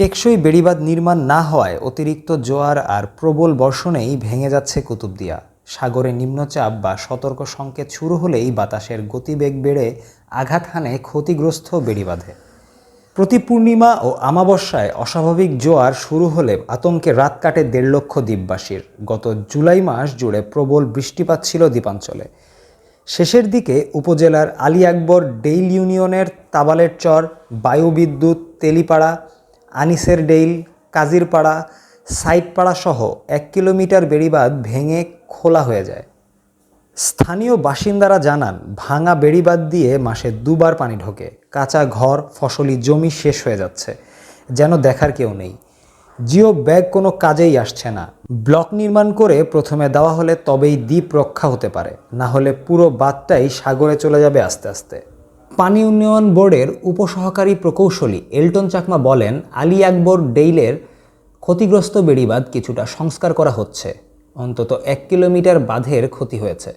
টেকসই বেড়িবাঁধ নির্মাণ না হওয়ায় অতিরিক্ত জোয়ার আর প্রবল বর্ষণেই ভেঙে যাচ্ছে কুতুবদিয়া। সাগরে নিম্নচাপ বা সতর্ক সংকেত শুরু হলেই বাতাসের গতিবেগ বেড়ে আঘাত হানে ক্ষতিগ্রস্ত বেড়িবাঁধে। প্রতি পূর্ণিমা ও আমাবস্যায় অস্বাভাবিক জোয়ার শুরু হলে আতঙ্কে রাত কাটে দেড় লক্ষ দ্বীপবাসীর। গত জুলাই মাস জুড়ে প্রবল বৃষ্টিপাত ছিল দ্বীপাঞ্চলে। শেষের দিকে উপজেলার আলী আকবর ডেইল ইউনিয়নের তাবালের চর, বায়ুবিদ্যুৎ, তেলিপাড়া আনিসের ডেইল, কাজিরপাড়া, সাইটপাড়া সহ এক কিলোমিটার বেড়িবাঁধ ভেঙে খোলা হয়ে যায়। স্থানীয় বাসিন্দারা জানান, ভাঙা বেড়িবাঁধ দিয়ে মাসে দুবার পানি ঢোকে। কাঁচা ঘর, ফসলি জমি শেষ হয়ে যাচ্ছে, যেন দেখার কেউ নেই। জিও ব্যাগ কোনো কাজেই আসছে না। ব্লক নির্মাণ করে প্রথমে দেওয়া হলে তবেই দ্বীপ রক্ষা হতে পারে। না হলে পুরো বাঁধটাই সাগরে চলে যাবে আস্তে আস্তে। পানি উন্নয়ন বোর্ডের উপসহকারী প্রকৌশলী এলটন চাকমা বলেন, আলী আকবর ডেইলের ক্ষতিগ্রস্ত বেড়িবাঁধ কিছুটা সংস্কার করা হচ্ছে। অন্তত এক কিলোমিটার বাঁধের ক্ষতি হয়েছে।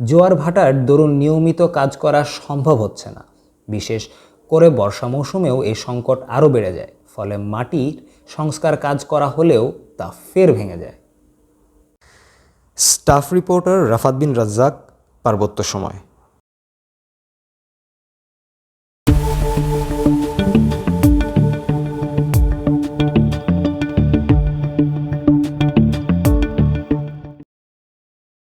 জোয়ার ভাটার দরুন নিয়মিত কাজ করা সম্ভব হচ্ছে না। বিশেষ করে বর্ষা মৌসুমেও এই সংকট আরও বেড়ে যায়, ফলে মাটির সংস্কার কাজ করা হলেও তা ফের ভেঙে যায়। স্টাফ রিপোর্টার রাফাত বিন রাজ্জাক, পার্বত্য সময়।